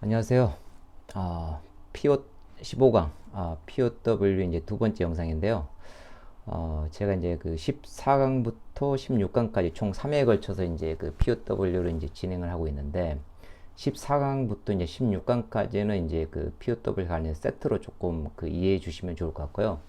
안녕하세요. 아, PO 15강, 아, POW 이제 두 번째 영상인데요. 어, 제가 이제 그 14강부터 16강까지 총 3회에 걸쳐서 이제 그 POW를 이제 진행을 하고 있는데, 14강부터 이제 16강까지는 이제 그 POW 관련 세트로 조금 그 이해해 주시면 좋을 것 같고요.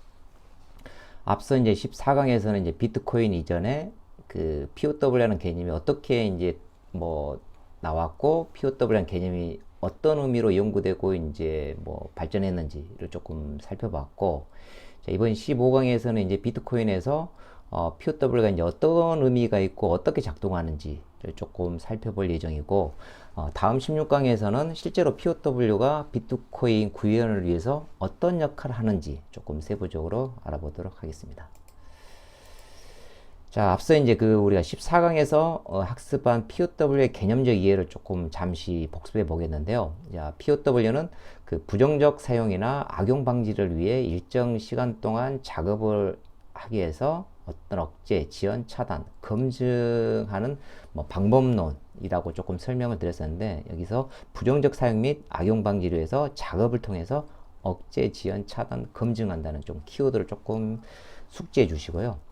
앞서 이제 14강에서는 이제 비트코인 이전에 그 POW라는 개념이 어떻게 이제 뭐 나왔고 POW라는 개념이 어떤 의미로 연구되고 이제 뭐 발전했는지를 조금 살펴봤고 자, 이번 15강에서는 이제 비트코인에서 어, POW가 이제 어떤 의미가 있고 어떻게 작동하는지를 조금 살펴볼 예정이고 어, 다음 16강에서는 실제로 POW가 비트코인 구현을 위해서 어떤 역할을 하는지 조금 세부적으로 알아보도록 하겠습니다. 자, 앞서 이제 그 우리가 14강에서 어, 학습한 POW의 개념적 이해를 조금 잠시 복습해 보겠는데요. 자, POW는 그 부정적 사용이나 악용 방지를 위해 일정 시간 동안 작업을 하기 위해서 어떤 억제, 지연, 차단, 검증하는 뭐 방법론이라고 조금 설명을 드렸었는데 여기서 부정적 사용 및 악용 방지를 위해서 작업을 통해서 억제, 지연, 차단, 검증한다는 좀 키워드를 조금 숙지해 주시고요.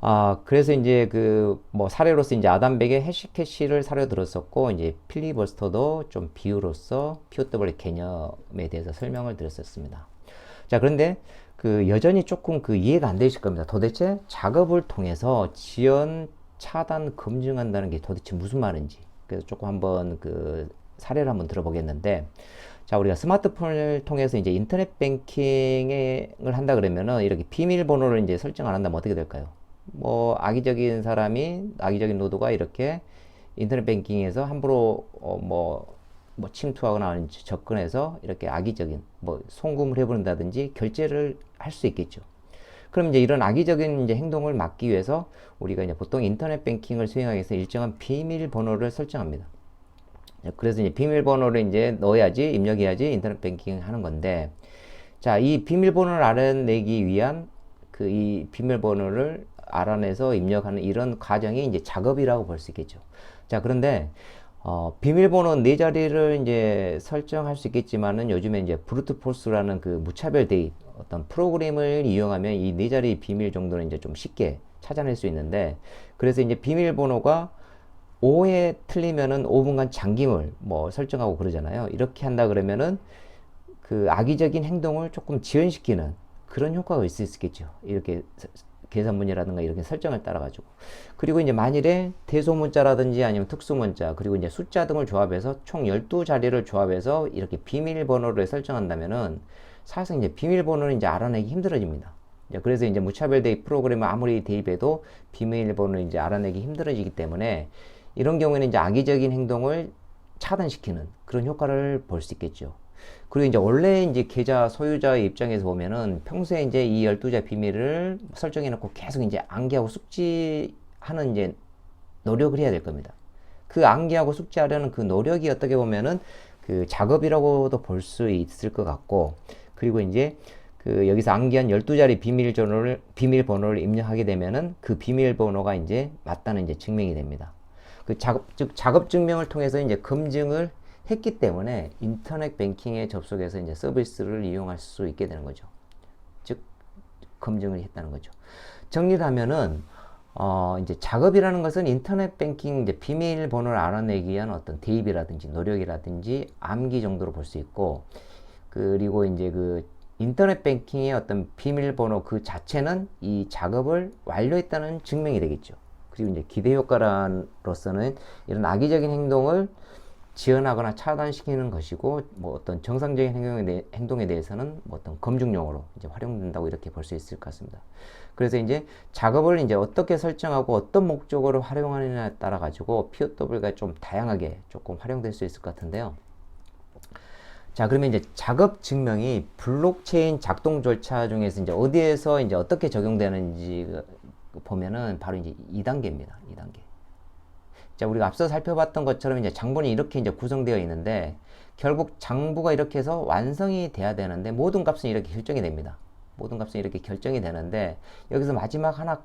아, 그래서 이제 그 뭐 사례로서 이제 아담백의 해시캐시를 사례로 들었었고 이제 필리버스터도 좀 비유로서 POW 개념에 대해서 설명을 드렸었습니다. 자, 그런데 그 여전히 조금 그 이해가 안 되실 겁니다. 도대체 작업을 통해서 지연 차단 검증한다는 게 도대체 무슨 말인지. 그래서 조금 한번 그 사례를 한번 들어보겠는데 자, 우리가 스마트폰을 통해서 이제 인터넷 뱅킹을 한다 그러면은 이렇게 비밀번호를 이제 설정 안 한다면 어떻게 될까요? 뭐 악의적인 사람이 악의적인 노드가 이렇게 인터넷 뱅킹에서 함부로 어 뭐, 뭐 침투하거나 아니면 접근해서 이렇게 악의적인 뭐 송금을 해버린다든지 결제를 할 수 있겠죠. 그럼 이제 이런 악의적인 이제 행동을 막기 위해서 우리가 이제 보통 인터넷 뱅킹을 수행하기 위해서 일정한 비밀번호를 설정합니다. 그래서 이제 비밀번호를 이제 넣어야지 입력해야지 인터넷 뱅킹 하는 건데 자 이 비밀번호를 알아내기 위한 그 이 비밀번호를 알아내서 입력하는 이런 과정이 이제 작업이라고 볼 수 있겠죠. 자, 그런데 어, 비밀번호 네 자리를 이제 설정할 수 있겠지만은 요즘에 이제 브루트 포스라는 그 무차별 대입 어떤 프로그램을 이용하면 이 네 자리 비밀 정도는 이제 좀 쉽게 찾아낼 수 있는데 그래서 이제 비밀번호가 5에 틀리면은 5분간 잠김을 뭐 설정하고 그러잖아요. 이렇게 한다 그러면은 그 악의적인 행동을 조금 지연시키는 그런 효과가 있을 수 있겠죠. 이렇게 계산문이라든가 이렇게 설정을 따라 가지고 그리고 이제 만일에 대소문자라든지 아니면 특수문자 그리고 이제 숫자 등을 조합해서 총 12자리를 조합해서 이렇게 비밀번호를 설정한다면은 사실상 이제 비밀번호는 이제 알아내기 힘들어집니다. 그래서 이제 무차별 대입 프로그램을 아무리 대입해도 비밀번호를 이제 알아내기 힘들어지기 때문에 이런 경우에는 이제 악의적인 행동을 차단시키는 그런 효과를 볼 수 있겠죠. 그리고 이제 원래 이제 계좌 소유자의 입장에서 보면은 평소에 이제 이 12자 비밀을 설정해 놓고 계속 이제 암기하고 숙지하는 이제 노력을 해야 될 겁니다. 그 암기하고 숙지하려는 그 노력이 어떻게 보면은 그 작업이라고도 볼 수 있을 것 같고 그리고 이제 그 여기서 암기한 12자리 비밀번호를 비밀번호를 입력하게 되면은 그 비밀번호가 이제 맞다는 이제 증명이 됩니다. 그 작업 즉 작업 증명을 통해서 이제 검증을 했기 때문에 인터넷 뱅킹에 접속해서 이제 서비스를 이용할 수 있게 되는 거죠. 즉 검증을 했다는 거죠. 정리를 하면은 어 이제 작업이라는 것은 인터넷 뱅킹 이제 비밀번호를 알아내기 위한 어떤 대입이라든지 노력이라든지 암기 정도로 볼 수 있고 그리고 이제 그 인터넷 뱅킹의 어떤 비밀번호 그 자체는 이 작업을 완료했다는 증명이 되겠죠. 그리고 이제 기대 효과로서는 이런 악의적인 행동을 지연하거나 차단시키는 것이고 뭐 어떤 정상적인 행동에, 대해, 행동에 대해서는 뭐 어떤 검증용으로 이제 활용된다고 이렇게 볼 수 있을 것 같습니다. 그래서 이제 작업을 이제 어떻게 설정하고 어떤 목적으로 활용하느냐에 따라 가지고 POW가 좀 다양하게 조금 활용될 수 있을 것 같은데요. 자, 그러면 이제 작업 증명이 블록체인 작동 절차 중에서 이제 어디에서 이제 어떻게 적용되는지 보면은 바로 이제 2단계입니다. 2단계. 자, 우리가 앞서 살펴봤던 것처럼 이제 장본이 이렇게 이제 구성되어 있는데 결국 장부가 이렇게 해서 완성이 돼야 되는데 모든 값은 이렇게 결정이 됩니다. 모든 값은 이렇게 결정이 되는데 여기서 마지막 하나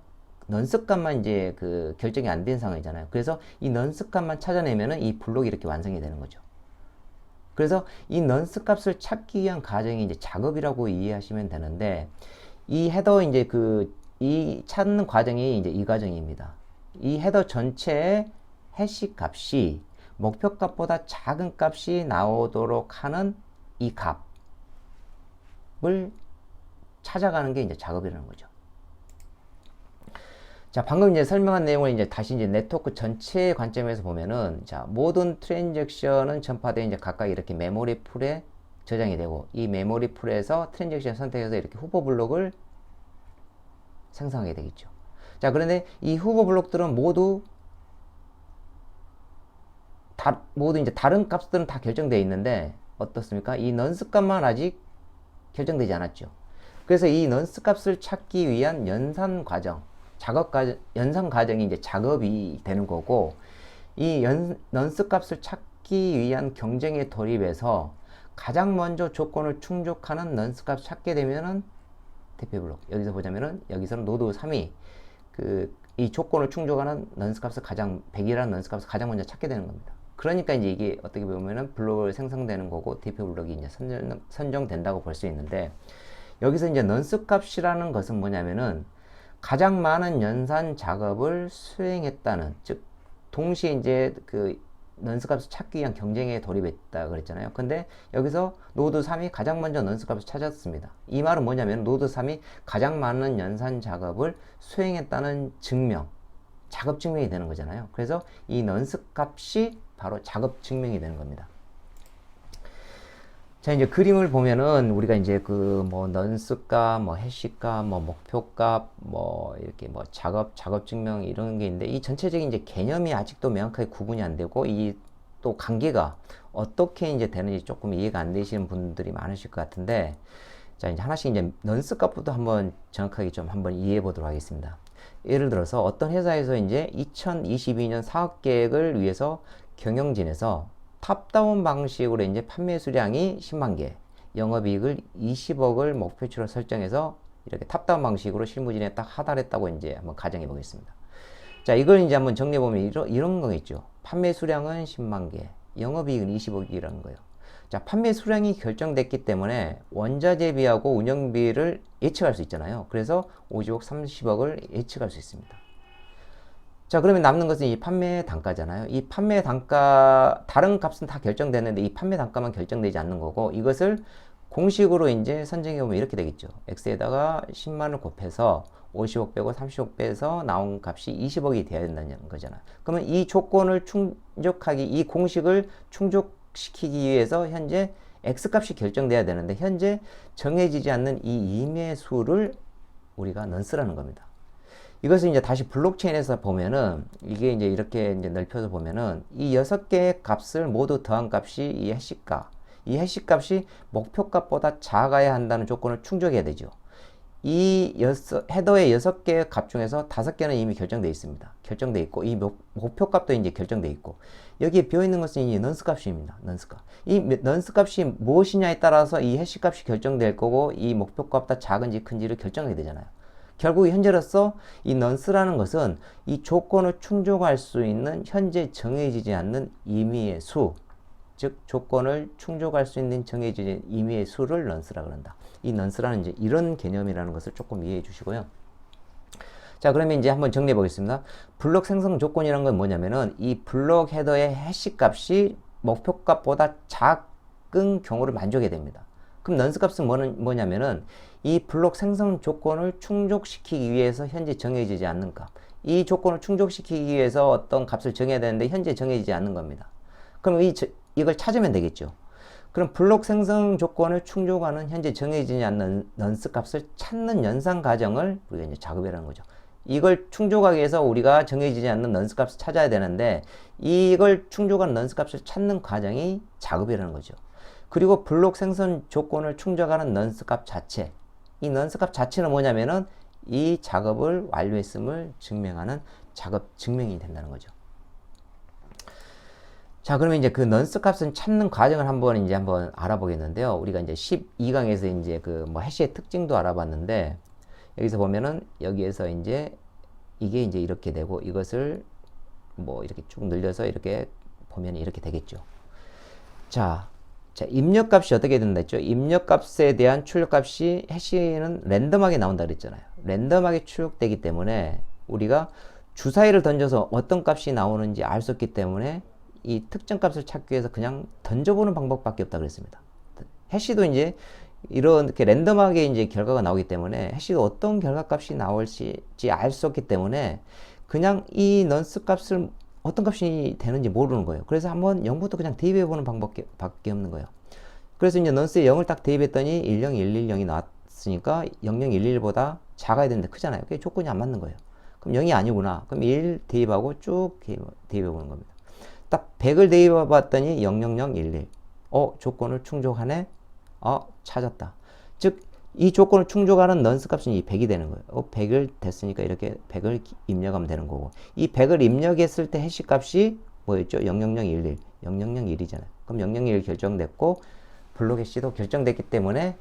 넌스 값만 이제 그 결정이 안 된 상황이잖아요. 그래서 이 넌스 값만 찾아내면은 이 블록이 이렇게 완성이 되는 거죠. 그래서 이 넌스 값을 찾기 위한 과정이 이제 작업이라고 이해하시면 되는데 이 헤더 이제 그 이 찾는 과정이 이제 이 과정입니다. 이 헤더 전체의 해시 값이 목표 값보다 작은 값이 나오도록 하는 이 값을 찾아가는 게 이제 작업이라는 거죠. 자, 방금 이제 설명한 내용을 이제 다시 이제 네트워크 전체의 관점에서 보면은 자, 모든 트랜잭션은 전파돼 이제 각각 이렇게 메모리 풀에 저장이 되고 이 메모리 풀에서 트랜잭션 선택해서 이렇게 후보 블록을 생성하게 되겠죠. 자, 그런데 이 후보 블록들은 모두 다, 모두 이제 다른 값들은 다 결정되어 있는데 어떻습니까? 이 넌스 값만 아직 결정되지 않았죠. 그래서 이 넌스 값을 찾기 위한 연산 과정, 작업 과정, 연산 과정이 이제 작업이 되는 거고 이 연, 넌스 값을 찾기 위한 경쟁에 돌입해서 가장 먼저 조건을 충족하는 넌스 값을 찾게 되면은 대표 블록 여기서 보자면은 여기서는 노드 3이 그 이 조건을 충족하는 넌스 값을 가장 100이라는 넌스 값을 가장 먼저 찾게 되는 겁니다. 그러니까 이제 이게 어떻게 보면은 블록을 생성되는 거고 대표 블록이 이제 선정, 선정된다고 볼 수 있는데 여기서 이제 넌스 값이라는 것은 뭐냐면은 가장 많은 연산 작업을 수행했다는 즉 동시에 이제 그 넌스 값을 찾기 위한 경쟁에 돌입했다 그랬잖아요. 근데 여기서 노드 3이 가장 먼저 넌스 값을 찾았습니다. 이 말은 뭐냐면 노드 3이 가장 많은 연산 작업을 수행했다는 증명, 작업 증명이 되는 거잖아요. 그래서 이 넌스 값이 바로 작업 증명이 되는 겁니다. 자, 이제 그림을 보면은 우리가 이제 그 뭐 넌스값, 뭐 해시값, 뭐 목표값, 뭐 이렇게 뭐 작업, 작업 증명 이런 게 있는데 이 전체적인 이제 개념이 아직도 명확하게 구분이 안 되고 이 또 관계가 어떻게 이제 되는지 조금 이해가 안 되시는 분들이 많으실 것 같은데 자, 이제 하나씩 이제 넌스 값부터 한번 정확하게 좀 한번 이해해 보도록 하겠습니다. 예를 들어서 어떤 회사에서 이제 2022년 사업 계획을 위해서 경영진에서 탑다운 방식으로 이제 판매 수량이 10만 개, 영업이익을 20억을 목표치로 설정해서 이렇게 탑다운 방식으로 실무진에 딱 하달했다고 이제 한번 가정해 보겠습니다. 자, 이걸 이제 한번 정리해 보면 이런, 이런 거겠죠. 판매 수량은 10만 개, 영업이익은 20억이라는 거예요. 자, 판매 수량이 결정됐기 때문에 원자재비하고 운영비를 예측할 수 있잖아요. 그래서 50억, 30억을 예측할 수 있습니다. 자, 그러면 남는 것은 이 판매 단가잖아요. 이 판매 단가, 다른 값은 다 결정됐는데 이 판매 단가만 결정되지 않는 거고 이것을 공식으로 이제 선정해 보면 이렇게 되겠죠. x에다가 10만을 곱해서 50억 빼고 30억 빼서 나온 값이 20억이 돼야 된다는 거잖아. 그러면 이 조건을 충족하기, 이 공식을 충족시키기 위해서 현재 x 값이 결정돼야 되는데 현재 정해지지 않는 이 임의 수를 우리가 넌스라는 겁니다. 이것을 이제 다시 블록체인에서 보면은 이게 이제 이렇게 이제 넓혀서 보면은 이 여섯 개의 값을 모두 더한 값이 이 해시값. 이 해시값이 목표값보다 작아야 한다는 조건을 충족해야 되죠. 이 여섯, 헤더의 여섯 개의 값 중에서 다섯 개는 이미 결정되어 있습니다. 결정되어 있고, 이 목표 값도 이제 결정되어 있고, 여기에 비어있는 것은 이 넌스 값입니다. 넌스 값. 이 넌스 값이 무엇이냐에 따라서 이 해시 값이 결정될 거고, 이 목표 값보다 작은지 큰지를 결정하게 되잖아요. 결국 현재로서 이 넌스라는 것은 이 조건을 충족할 수 있는 현재 정해지지 않는 임의의 수, 즉 조건을 충족할 수 있는 정해진 임의의 수를 넌스라 그런다. 이 넌스라는 이제 이런 개념이라는 것을 조금 이해해 주시고요. 자, 그러면 이제 한번 정리해 보겠습니다. 블록 생성 조건이라는 건 뭐냐면은 이 블록 헤더의 해시 값이 목표 값보다 작은 경우를 만족해야 됩니다. 그럼 넌스 값은 뭐냐면은 이 블록 생성 조건을 충족시키기 위해서 현재 정해지지 않는 값. 이 조건을 충족시키기 위해서 어떤 값을 정해야 되는데 현재 정해지지 않는 겁니다. 그럼 이, 이걸 찾으면 되겠죠. 그럼 블록 생성 조건을 충족하는 현재 정해지지 않는 넌스 값을 찾는 연산 과정을 우리가 이제 작업이라는 거죠. 이걸 충족하기 위해서 우리가 정해지지 않는 넌스 값을 찾아야 되는데 이걸 충족한 넌스 값을 찾는 과정이 작업이라는 거죠. 그리고 블록 생성 조건을 충족하는 넌스 값 자체. 이 넌스 값 자체는 뭐냐면은 이 작업을 완료했음을 증명하는 작업 증명이 된다는 거죠. 자, 그러면 이제 그 넌스 값은 찾는 과정을 한번 이제 한번 알아보겠는데요. 우리가 이제 12강에서 이제 그 뭐 해시의 특징도 알아봤는데 여기서 보면은 여기에서 이제 이게 이제 이렇게 되고 이것을 뭐 이렇게 쭉 늘려서 이렇게 보면 이렇게 되겠죠. 자, 자, 입력값이 어떻게 된다 했죠? 입력값에 대한 출력값이 해시는 랜덤하게 나온다 그랬잖아요. 랜덤하게 출력되기 때문에 우리가 주사위를 던져서 어떤 값이 나오는지 알 수 없기 때문에 이 특정 값을 찾기 위해서 그냥 던져보는 방법밖에 없다 그랬습니다. 해시도 이제 이렇게 랜덤하게 이제 결과가 나오기 때문에 해시도 어떤 결과 값이 나올지 알 수 없기 때문에 그냥 이 넌스 값을 어떤 값이 되는지 모르는 거예요. 그래서 한번 0부터 그냥 대입해 보는 방법밖에 없는 거예요. 그래서 이제 넌스에 0을 딱 대입했더니 10110이 나왔으니까 0011보다 작아야 되는데 크잖아요. 그게 조건이 안 맞는 거예요. 그럼 0이 아니구나. 그럼 1 대입하고 쭉 대입해 보는 겁니다. 딱 100을 대입해 봤더니 00011. 어, 조건을 충족하네. 어, 찾았다. 즉, 이 조건을 충족하는 넌스 값은 이 100이 되는 거예요. 어, 100을 됐으니까 이렇게 100을 입력하면 되는 거고. 이 100을 입력했을 때 해시 값이 뭐였죠? 00011. 0001이잖아요. 그럼 001 결정됐고, 블록 해시도 결정됐기 때문에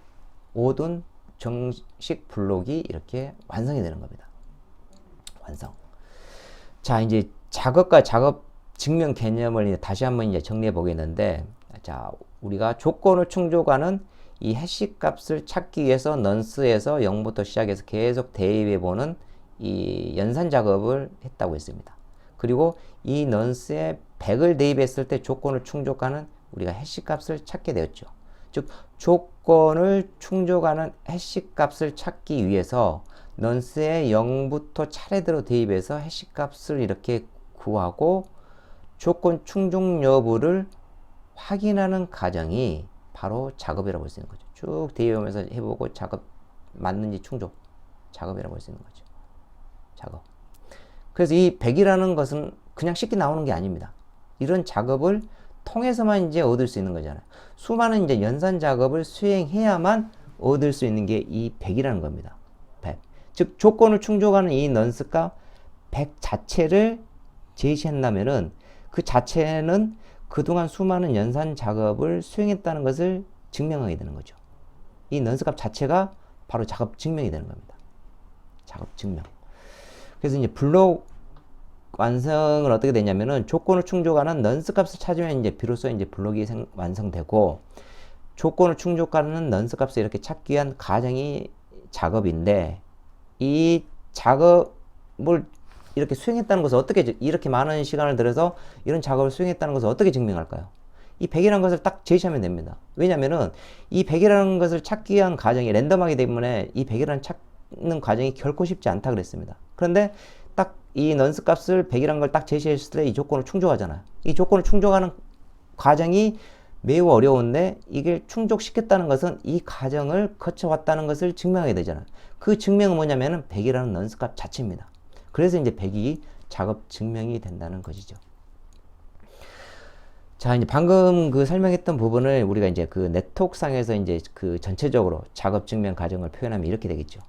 모든 정식 블록이 이렇게 완성이 되는 겁니다. 완성. 자, 이제 작업과 작업 증명 개념을 다시 한번 이제 정리해 보겠는데, 자, 우리가 조건을 충족하는 이 해시 값을 찾기 위해서 넌스에서 0부터 시작해서 계속 대입해 보는 이 연산 작업을 했다고 했습니다. 그리고 이 넌스에 100을 대입했을 때 조건을 충족하는 우리가 해시 값을 찾게 되었죠. 즉 조건을 충족하는 해시 값을 찾기 위해서 넌스에 0부터 차례대로 대입해서 해시 값을 이렇게 구하고 조건 충족 여부를 확인하는 과정이 바로 작업이라고 볼 수 있는 거죠. 쭉 대입하면서 해보고 작업 맞는지 충족 작업이라고 볼 수 있는 거죠. 작업. 그래서 이 100이라는 것은 그냥 쉽게 나오는 게 아닙니다. 이런 작업을 통해서만 이제 얻을 수 있는 거잖아요. 수많은 이제 연산 작업을 수행해야만 얻을 수 있는 게 이 100이라는 겁니다. 100. 즉 조건을 충족하는 이 넌스값 100 자체를 제시한다면은 그 자체는 그동안 수많은 연산 작업을 수행했다는 것을 증명하게 되는 거죠. 이 넌스값 자체가 바로 작업 증명이 되는 겁니다. 작업 증명. 그래서 이제 블록 완성을 어떻게 되냐면은 조건을 충족하는 넌스 값을 찾으면 이제 비로소 이제 블록이 생, 완성되고 조건을 충족하는 넌스 값을 이렇게 찾기 위한 과정이 작업인데 이 작업을 이렇게 수행했다는 것을 어떻게 이렇게 많은 시간을 들여서 이런 작업을 수행했다는 것을 어떻게 증명할까요? 이 100이라는 것을 딱 제시하면 됩니다. 왜냐면은 이 100이라는 것을 찾기 위한 과정이 랜덤하기 때문에 이 100이라는 찾는 과정이 결코 쉽지 않다 그랬습니다. 그런데 딱 이 넌스 값을 100이라는 걸 딱 제시했을 때 이 조건을 충족하잖아요. 이 조건을 충족하는 과정이 매우 어려운데 이게 충족시켰다는 것은 이 과정을 거쳐왔다는 것을 증명하게 되잖아요. 그 증명은 뭐냐면은 100이라는 넌스 값 자체입니다. 그래서 이제 100이 작업 증명이 된다는 것이죠. 자, 이제 방금 그 설명했던 부분을 우리가 이제 그 네트워크상에서 이제 그 전체적으로 작업 증명 과정을 표현하면 이렇게 되겠죠.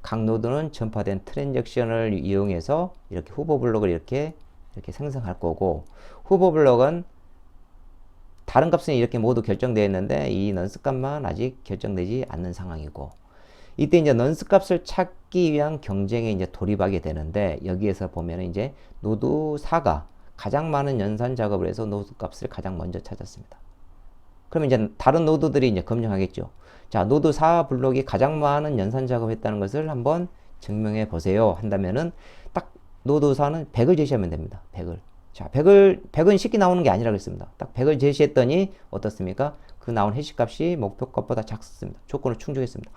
각 노드는 전파된 트랜잭션을 이용해서 이렇게 후보 블록을 이렇게 이렇게 생성할 거고 후보 블록은 다른 값은 이렇게 모두 결정되어 있는데 이 넌스 값만 아직 결정되지 않는 상황이고 이때 이제 넌스 값을 찾기 위한 경쟁에 이제 돌입하게 되는데 여기에서 보면 이제 노드 4가 가장 많은 연산 작업을 해서 노드 값을 가장 먼저 찾았습니다. 그러면 이제 다른 노드들이 이제 검증하겠죠. 자, 노드 4 블록이 가장 많은 연산 작업했다는 것을 한번 증명해 보세요. 한다면은 딱 노드 4는 100을 제시하면 됩니다. 100을. 자, 100을 100은 쉽게 나오는 게 아니라 그랬습니다. 딱 100을 제시했더니 어떻습니까? 그 나온 해시 값이 목표 값보다 작습니다. 조건을 충족했습니다.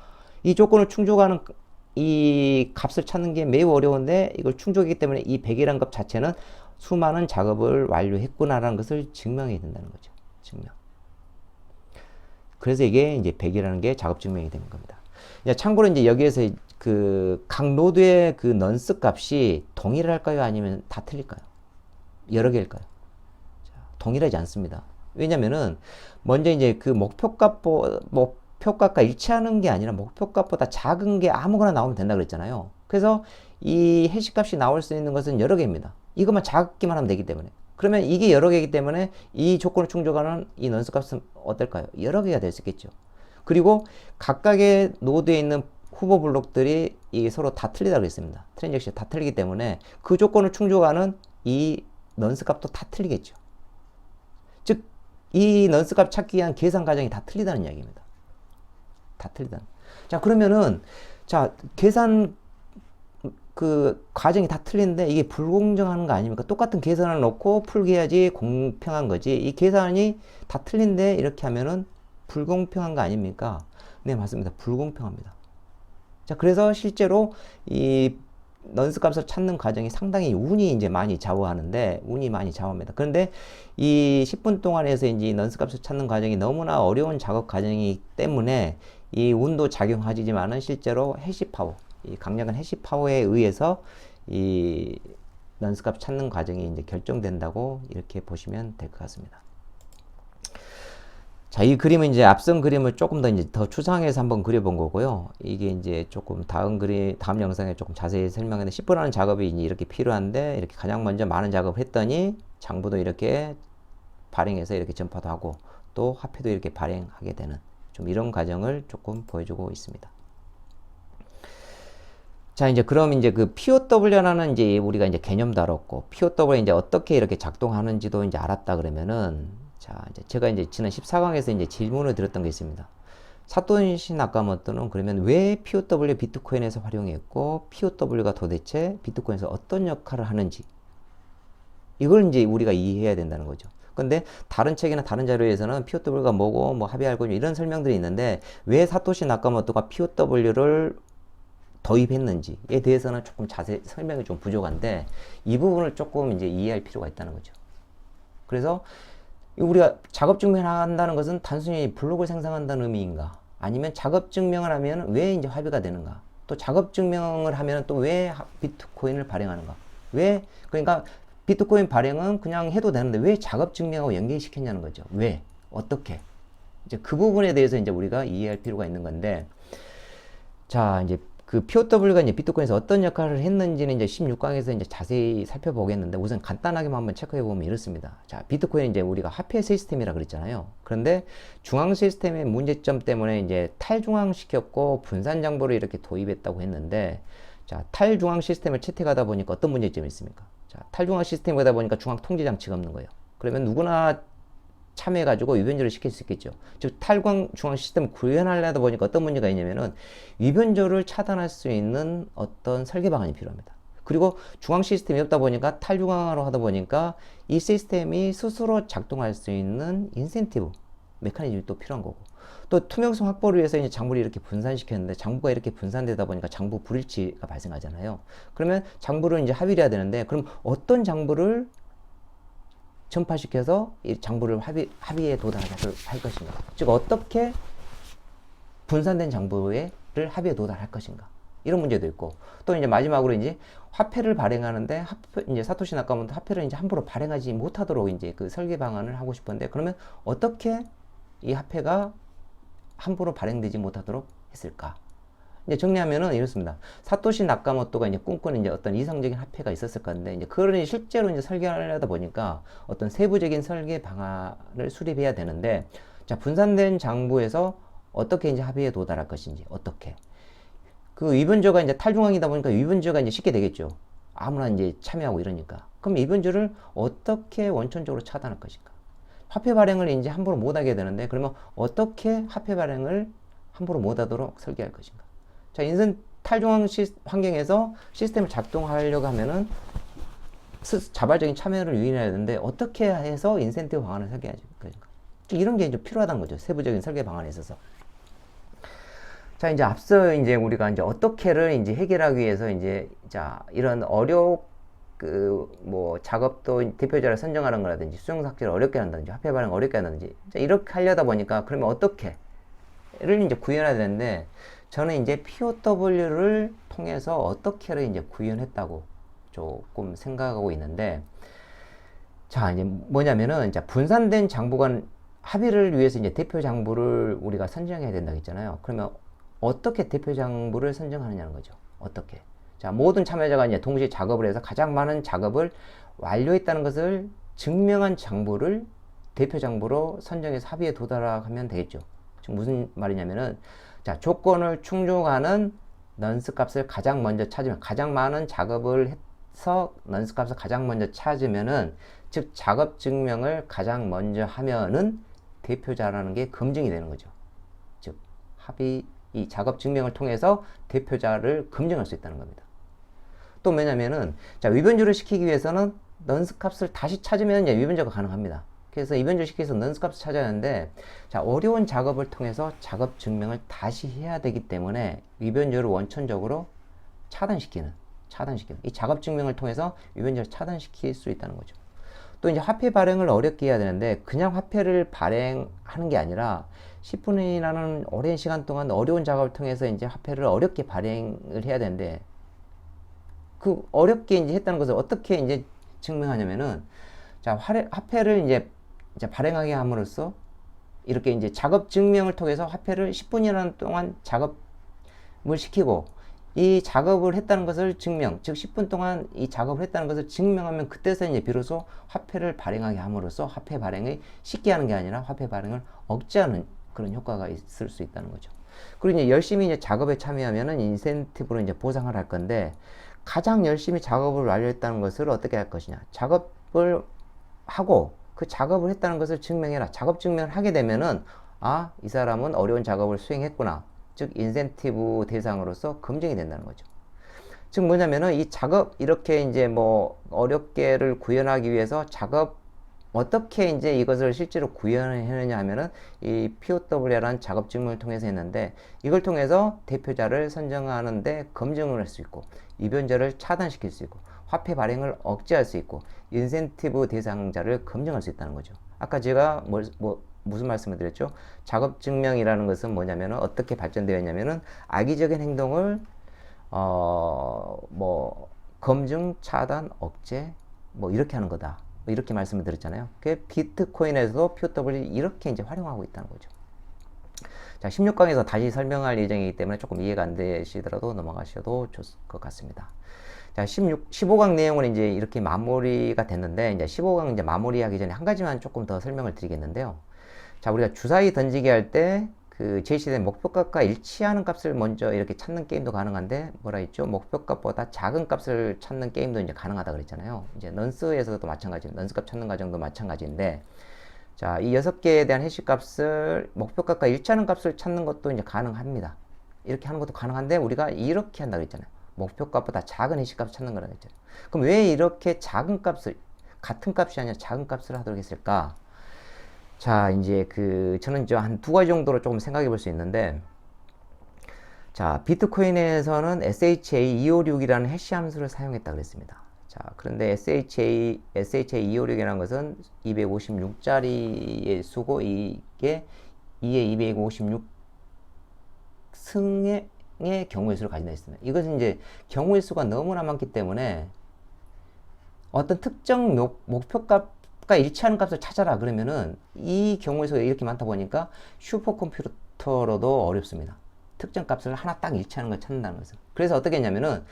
이 조건을 충족하는 이 값을 찾는 게 매우 어려운데 이걸 충족이기 때문에 이 100이라는 값 자체는 수많은 작업을 완료했구나라는 것을 증명해야 된다는 거죠. 증명. 그래서 이게 이제 100이라는 게 작업 증명이 되는 겁니다. 참고로 이제 여기에서 그 각 노드의 그 넌스 값이 동일할까요? 아니면 다 틀릴까요? 여러 개일까요? 자, 동일하지 않습니다. 왜냐면은 먼저 이제 그 목표값 목 표값과 일치하는 게 아니라 목표값보다 작은 게 아무거나 나오면 된다 그랬잖아요. 그래서 이 해시값이 나올 수 있는 것은 여러 개입니다. 이것만 작기만 하면 되기 때문에. 그러면 이게 여러 개이기 때문에 이 조건을 충족하는 이 넌스 값은 어떨까요? 여러 개가 될 수 있겠죠. 그리고 각각의 노드에 있는 후보 블록들이 이 서로 다 틀리다고 했습니다. 트랜잭션 다 틀리기 때문에 그 조건을 충족하는 이 넌스 값도 다 틀리겠죠. 즉 이 넌스 값 찾기 위한 계산 과정이 다 틀리다는 이야기입니다. 다 틀리다. 자, 그러면은, 자, 계산 그 과정이 다 틀린데 이게 불공정한 거 아닙니까? 똑같은 계산을 넣고 풀게 해야지 공평한 거지. 이 계산이 다 틀린데 이렇게 하면은 불공평한 거 아닙니까? 네, 맞습니다. 불공평합니다. 자, 그래서 실제로 이 넌스 값을 찾는 과정이 상당히 운이 이제 많이 좌우하는데, 운이 많이 좌우합니다. 그런데 이 10분 동안 에서 이제 넌스 값을 찾는 과정이 너무나 어려운 작업 과정이기 때문에 이 운도 작용하지만은 실제로 해시 파워, 이 강력한 해시 파워에 의해서 이 넌스 값 찾는 과정이 이제 결정된다고 이렇게 보시면 될 것 같습니다. 자, 이 그림은 이제 앞선 그림을 조금 더 이제 더 추상해서 한번 그려본 거고요. 이게 이제 조금 다음 그림, 다음 영상에 조금 자세히 설명했는데 10분 하는 작업이 이제 이렇게 필요한데 이렇게 가장 먼저 많은 작업을 했더니 장부도 이렇게 발행해서 이렇게 전파도 하고 또 화폐도 이렇게 발행하게 되는 좀 이런 과정을 조금 보여주고 있습니다. 자, 이제 그럼 이제 그 POW라는 이제 우리가 이제 개념 다뤘고 POW 이제 어떻게 이렇게 작동하는지도 이제 알았다 그러면은 자, 이제 제가 이제 지난 14강에서 이제 질문을 드렸던 게 있습니다. 사토시 나카모토는 그러면 왜 POW 비트코인에서 활용했고 POW가 도대체 비트코인에서 어떤 역할을 하는지 이걸 이제 우리가 이해해야 된다는 거죠. 근데 다른 책이나 다른 자료에서는 POW가 뭐고 뭐 합의 알고리즘 이런 설명들이 있는데 왜 사토시 나카모토가 POW를 도입했는지에 대해서는 조금 자세히 설명이 좀 부족한데 이 부분을 조금 이제 이해할 필요가 있다는 거죠. 그래서 우리가 작업 증명을 한다는 것은 단순히 블록을 생성한다는 의미인가? 아니면 작업 증명을 하면 왜 이제 합의가 되는가? 또 작업 증명을 하면 또 왜 비트코인을 발행하는가? 왜 그러니까 비트코인 발행은 그냥 해도 되는데 왜 작업 증명하고 연계시켰냐는 거죠. 왜? 어떻게? 이제 그 부분에 대해서 이제 우리가 이해할 필요가 있는 건데 자, 이제 그 POW가 이제 비트코인에서 어떤 역할을 했는지는 이제 16강에서 이제 자세히 살펴보겠는데 우선 간단하게만 한번 체크해 보면 이렇습니다. 자, 비트코인 이제 우리가 화폐 시스템이라 그랬잖아요. 그런데 중앙 시스템의 문제점 때문에 이제 탈중앙 시켰고 분산 정보를 이렇게 도입했다고 했는데 자, 탈중앙 시스템을 채택하다 보니까 어떤 문제점이 있습니까? 자, 탈중앙 시스템이다 보니까 중앙 통제 장치가 없는 거예요. 그러면 누구나 참여해가지고 위변조를 시킬 수 있겠죠. 즉 탈광 중앙 시스템을 구현하려다 보니까 어떤 문제가 있냐면은 위변조를 차단할 수 있는 어떤 설계 방안이 필요합니다. 그리고 중앙 시스템이 없다 보니까 탈중앙으로 하다 보니까 이 시스템이 스스로 작동할 수 있는 인센티브 메커니즘이 또 필요한 거고 또 투명성 확보를 위해서 이제 장부를 이렇게 분산시켰는데 장부가 이렇게 분산되다 보니까 장부 불일치가 발생하잖아요. 그러면 장부를 이제 합의를 해야 되는데 그럼 어떤 장부를 전파시켜서 이 장부를 합의, 합의에 도달하게 할 것인가. 즉, 어떻게 분산된 장부를 합의에 도달할 것인가. 이런 문제도 있고, 또 이제 마지막으로 이제 화폐를 발행하는데, 화폐, 이제 사토시 나카모토 화폐를 이제 함부로 발행하지 못하도록 이제 그 설계 방안을 하고 싶은데, 그러면 어떻게 이 화폐가 함부로 발행되지 못하도록 했을까? 이제 정리하면은 이렇습니다. 사토시 나카모토가 이제 꿈꾸는 이제 어떤 이상적인 화폐가 있었을 건데, 이제 그걸 실제로 이제 설계하려다 보니까 어떤 세부적인 설계 방안을 수립해야 되는데, 자, 분산된 장부에서 어떻게 이제 합의에 도달할 것인지, 어떻게. 그 위변조가 이제 탈중앙이다 보니까 위변조가 이제 쉽게 되겠죠. 아무나 이제 참여하고 이러니까. 그럼 위변조를 어떻게 원천적으로 차단할 것인가? 화폐 발행을 이제 함부로 못하게 되는데, 그러면 어떻게 화폐 발행을 함부로 못하도록 설계할 것인가? 자, 인생 탈중앙 시, 환경에서 시스템을 작동하려고 하면은 스, 자발적인 참여를 유인해야 되는데 어떻게 해서 인센티브 방안을 설계하지? 그러니까 이런 게 이제 필요하다는 거죠. 세부적인 설계 방안에 있어서. 자, 이제 앞서 이제 우리가 이제 어떻게를 이제 해결하기 위해서 이제 자, 이런 어려 그뭐 작업도 대표자를 선정하는 거라든지 수정 삭제를 어렵게 한다든지 화폐 발행 어렵게 한다든지 자, 이렇게 하려다 보니까 그러면 어떻게를 이제 구현해야 되는데 저는 이제 POW를 통해서 어떻게를 이제 구현했다고 조금 생각하고 있는데, 자, 이제 뭐냐면은, 이제 분산된 장부간 합의를 위해서 이제 대표 장부를 우리가 선정해야 된다고 했잖아요. 그러면 어떻게 대표 장부를 선정하느냐는 거죠. 어떻게. 자, 모든 참여자가 이제 동시에 작업을 해서 가장 많은 작업을 완료했다는 것을 증명한 장부를 대표 장부로 선정해서 합의에 도달하면 되겠죠. 지금 무슨 말이냐면은, 자, 조건을 충족하는 넌스 값을 가장 먼저 찾으면 가장 많은 작업을 중에서 넌스 값을 가장 먼저 찾으면은 즉 작업 증명을 가장 먼저 하면은 대표자라는 게 검증이 되는 거죠. 즉 합의 이 작업 증명을 통해서 대표자를 검증할 수 있다는 겁니다. 또 뭐냐면은 자 위변조를 시키기 위해서는 넌스 값을 다시 찾으면 이제 위변조가 가능합니다. 그래서 위변조 시키기 위해서 넌스 값을 찾아야 하는데 자 어려운 작업을 통해서 작업 증명을 다시 해야 되기 때문에 위변조를 원천적으로 차단시키는 차단시키는 이 작업 증명을 통해서 위변조를 차단시킬 수 있다는 거죠. 또 이제 화폐 발행을 어렵게 해야 되는데 그냥 화폐를 발행하는 게 아니라 10분이라는 오랜 시간 동안 어려운 작업을 통해서 이제 화폐를 어렵게 발행을 해야 되는데 그 어렵게 이제 했다는 것을 어떻게 이제 증명하냐면은 자 화폐, 화폐를 이제, 이제 발행하게 함으로써 이렇게 이제 작업 증명을 통해서 화폐를 10분이라는 동안 작업을 시키고 이 작업을 했다는 것을 증명, 즉 10분 동안 이 작업을 했다는 것을 증명하면 그때서 이제 비로소 화폐를 발행하게 함으로써 화폐 발행을 쉽게 하는 게 아니라 화폐 발행을 억제하는 그런 효과가 있을 수 있다는 거죠. 그리고 이제 열심히 이제 작업에 참여하면은 인센티브로 이제 보상을 할 건데 가장 열심히 작업을 완료했다는 것을 어떻게 할 것이냐. 작업을 하고 그 작업을 했다는 것을 증명해라. 작업 증명을 하게 되면은 아, 이 사람은 어려운 작업을 수행했구나. 즉 인센티브 대상으로서 검증이 된다는 거죠. 즉 뭐냐면은 이 작업 이렇게 이제 뭐 어렵게를 구현하기 위해서 작업 어떻게 이제 이것을 실제로 구현했느냐 하면은 이 POW라는 작업 증명을 통해서 했는데 이걸 통해서 대표자를 선정하는데 검증을 할 수 있고 이변자를 차단시킬 수 있고 화폐 발행을 억제할 수 있고 인센티브 대상자를 검증할 수 있다는 거죠. 아까 제가 뭐, 뭐 무슨 말씀을 드렸죠? 작업 증명이라는 것은 뭐냐면은 어떻게 발전되어 있냐면은 악의적인 행동을 어 뭐 검증, 차단, 억제 뭐 이렇게 하는 거다. 뭐 이렇게 말씀을 드렸잖아요. 그 비트코인에서도 POW 이렇게 이제 활용하고 있다는 거죠. 자, 16강에서 다시 설명할 예정이기 때문에 조금 이해가 안 되시더라도 넘어가셔도 좋을 것 같습니다. 자, 16, 15강 내용은 이제 이렇게 마무리가 됐는데, 이제 15강 이제 마무리하기 전에 한 가지만 조금 더 설명을 드리겠는데요. 자, 우리가 주사위 던지기 할 때 그 제시된 목표값과 일치하는 값을 먼저 이렇게 찾는 게임도 가능한데 뭐라 했죠? 목표값보다 작은 값을 찾는 게임도 이제 가능하다 그랬잖아요. 이제 넌스에서도 마찬가지, 넌스 값 찾는 과정도 마찬가지인데 자, 이 여섯 개에 대한 해시 값을 목표값과 일치하는 값을 찾는 것도 이제 가능합니다. 이렇게 하는 것도 가능한데 우리가 이렇게 한다 그랬잖아요. 목표값보다 작은 해시 값을 찾는 거라고 했잖아요. 그럼 왜 이렇게 작은 값을 같은 값이 아니라 작은 값을 하도록 했을까? 자, 이제 그, 저는 한 두 가지 정도로 조금 생각해 볼 수 있는데, 자, 비트코인에서는 SHA256이라는 해시 함수를 사용했다 그랬습니다. 자, 그런데 SHA, SHA256이라는 것은 256짜리의 수고, 이게 2의 256 승의 경우의 수를 가진다 했습니다. 이것은 이제 경우의 수가 너무나 많기 때문에 어떤 특정 목, 목표값 가 일치하는 값을 찾아라 그러면은 이 경우에서 이렇게 많다 보니까 슈퍼컴퓨터로도 어렵습니다. 특정 값을 하나 딱 일치하는 걸 찾는다는 것은. 그래서 어떻게 했냐면은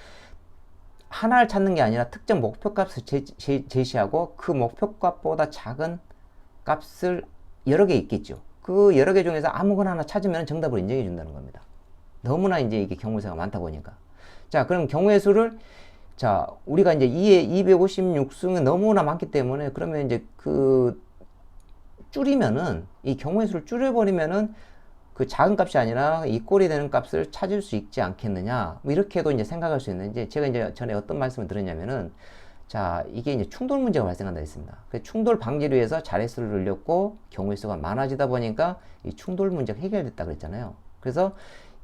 하나를 찾는 게 아니라 특정 목표값을 제, 시하고 그 목표값보다 작은 값을 여러 개 있겠죠. 그 여러 개 중에서 아무거나 하나 찾으면 정답을 인정해 준다는 겁니다. 너무나 이제 이게 경우의 수가 많다 보니까. 자, 그럼 경우의 수를 자, 우리가 이제 2에 256승은 너무나 많기 때문에 그러면 이제 그 줄이면은 이 경우의 수를 줄여버리면은 그 작은 값이 아니라 이 꼴이 되는 값을 찾을 수 있지 않겠느냐. 뭐 이렇게도 이제 생각할 수 있는데 제가 이제 전에 어떤 말씀을 드렸냐면은 자, 이게 이제 충돌 문제가 발생한다 했습니다. 그 충돌 방지를 위해서 자릿수를 늘렸고 경우의 수가 많아지다 보니까 이 충돌 문제가 해결됐다 그랬잖아요. 그래서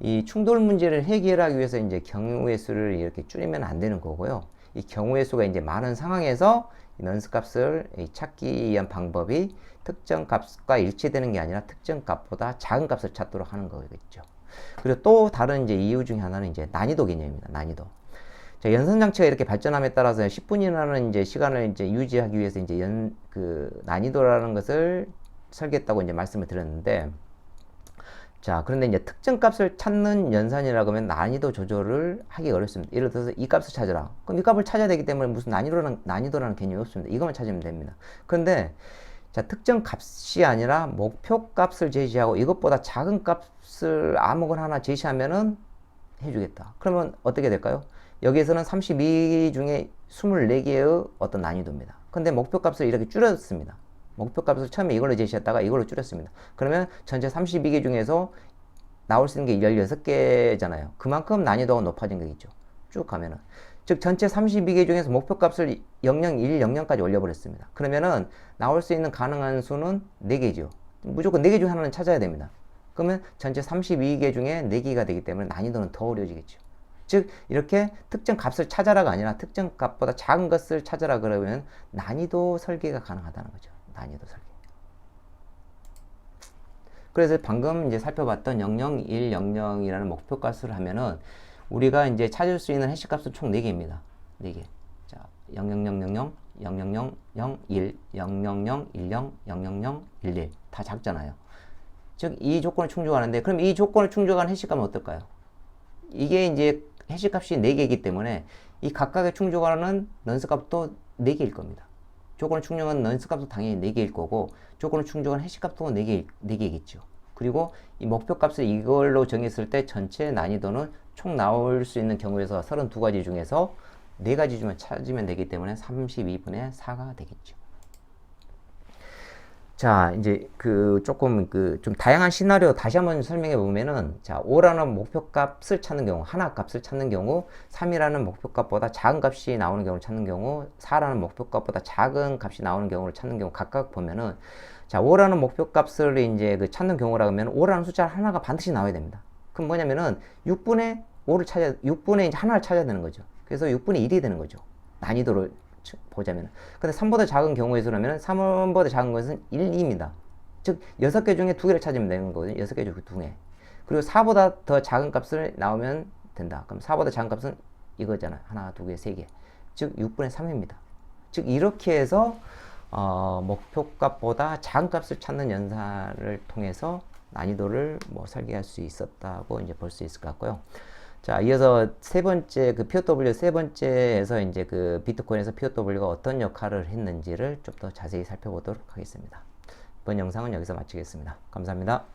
이 충돌 문제를 해결하기 위해서 이제 경우의 수를 이렇게 줄이면 안 되는 거고요. 이 경우의 수가 이제 많은 상황에서 넌스 값을 찾기 위한 방법이 특정 값과 일치되는 게 아니라 특정 값보다 작은 값을 찾도록 하는 거겠죠. 그리고 또 다른 이제 이유 중에 하나는 이제 난이도 개념입니다. 난이도. 자, 연산 장치가 이렇게 발전함에 따라서 10분이라는 이제 시간을 이제 유지하기 위해서 이제 연, 그 난이도라는 것을 설계했다고 이제 말씀을 드렸는데 자, 그런데 이제 특정 값을 찾는 연산이라고 하면 난이도 조절을 하기 어렵습니다. 예를 들어서 이 값을 찾으라. 그럼 이 값을 찾아야 되기 때문에 무슨 난이도라는, 난이도라는 개념이 없습니다. 이것만 찾으면 됩니다. 그런데 자, 특정 값이 아니라 목표 값을 제시하고 이것보다 작은 값을 아무거나 하나 제시하면은 해주겠다. 그러면 어떻게 될까요? 여기에서는 32 중에 24개의 어떤 난이도입니다. 근데 목표 값을 이렇게 줄였습니다. 목표값을 처음에 이걸로 제시했다가 이걸로 줄였습니다. 그러면 전체 32개 중에서 나올 수 있는 게 16개잖아요. 그만큼 난이도가 높아진 거겠죠. 쭉 가면은. 즉, 전체 32개 중에서 목표값을 00, 1, 00까지 올려버렸습니다. 그러면은 나올 수 있는 가능한 수는 4개죠. 무조건 4개 중 하나는 찾아야 됩니다. 그러면 전체 32개 중에 4개가 되기 때문에 난이도는 더 어려워지겠죠. 즉, 이렇게 특정 값을 찾아라가 아니라 특정 값보다 작은 것을 찾아라 그러면 난이도 설계가 가능하다는 거죠. 난이도 설계. 그래서 방금 이제 살펴봤던 00100이라는 목표 값을 하면은 우리가 이제 찾을 수 있는 해시 값은 총 4개입니다. 4개. 자, 00000, 00001, 00010, 000, 11. 다 작잖아요. 즉, 이 조건을 충족하는데, 그럼 이 조건을 충족한 해시 값은 어떨까요? 이게 이제 해시 값이 4개이기 때문에 이 각각의 충족하는 넌스 값도 4개일 겁니다. 조건을 충족한 넌스 값도 당연히 4개일 거고 조건을 충족한 해시 값도 4개, 4개겠죠. 그리고 이 목표 값을 이걸로 정했을 때 전체 난이도는 총 나올 수 있는 경우에서 32가지 중에서 4가지 중에 찾으면 되기 때문에 32분의 4가 되겠죠. 자, 이제 그 조금 그 좀 다양한 시나리오 다시 한번 설명해 보면은 자, 5라는 목표 값을 찾는 경우, 하나 값을 찾는 경우, 3이라는 목표 값보다 작은 값이 나오는 경우를 찾는 경우, 4라는 목표 값보다 작은 값이 나오는 경우를 찾는 경우 각각 보면은 자, 5라는 목표 값을 이제 그 찾는 경우라 그러면 5라는 숫자 하나가 반드시 나와야 됩니다. 그럼 뭐냐면은 6분의 5를 찾아 6분의 이제 하나를 찾아야 되는 거죠. 그래서 6분의 1이 되는 거죠. 난이도를 보자면. 근데 3보다 작은 경우에서라면 3보다 작은 것은 1, 2입니다. 즉 6개 중에 2개를 찾으면 되는 거거든요. 6개 중에 2개. 그리고 4보다 더 작은 값을 나오면 된다. 그럼 4보다 작은 값은 이거잖아요. 하나, 두 개, 세 개. 즉 6분의 3입니다. 즉 이렇게 해서 어, 목표값보다 작은 값을 찾는 연산을 통해서 난이도를 뭐 설계할 수 있었다고 이제 볼 수 있을 것 같고요. 자, 이어서 세 번째 그 POW 세 번째에서 이제 그 비트코인에서 POW가 어떤 역할을 했는지를 좀 더 자세히 살펴보도록 하겠습니다. 이번 영상은 여기서 마치겠습니다. 감사합니다.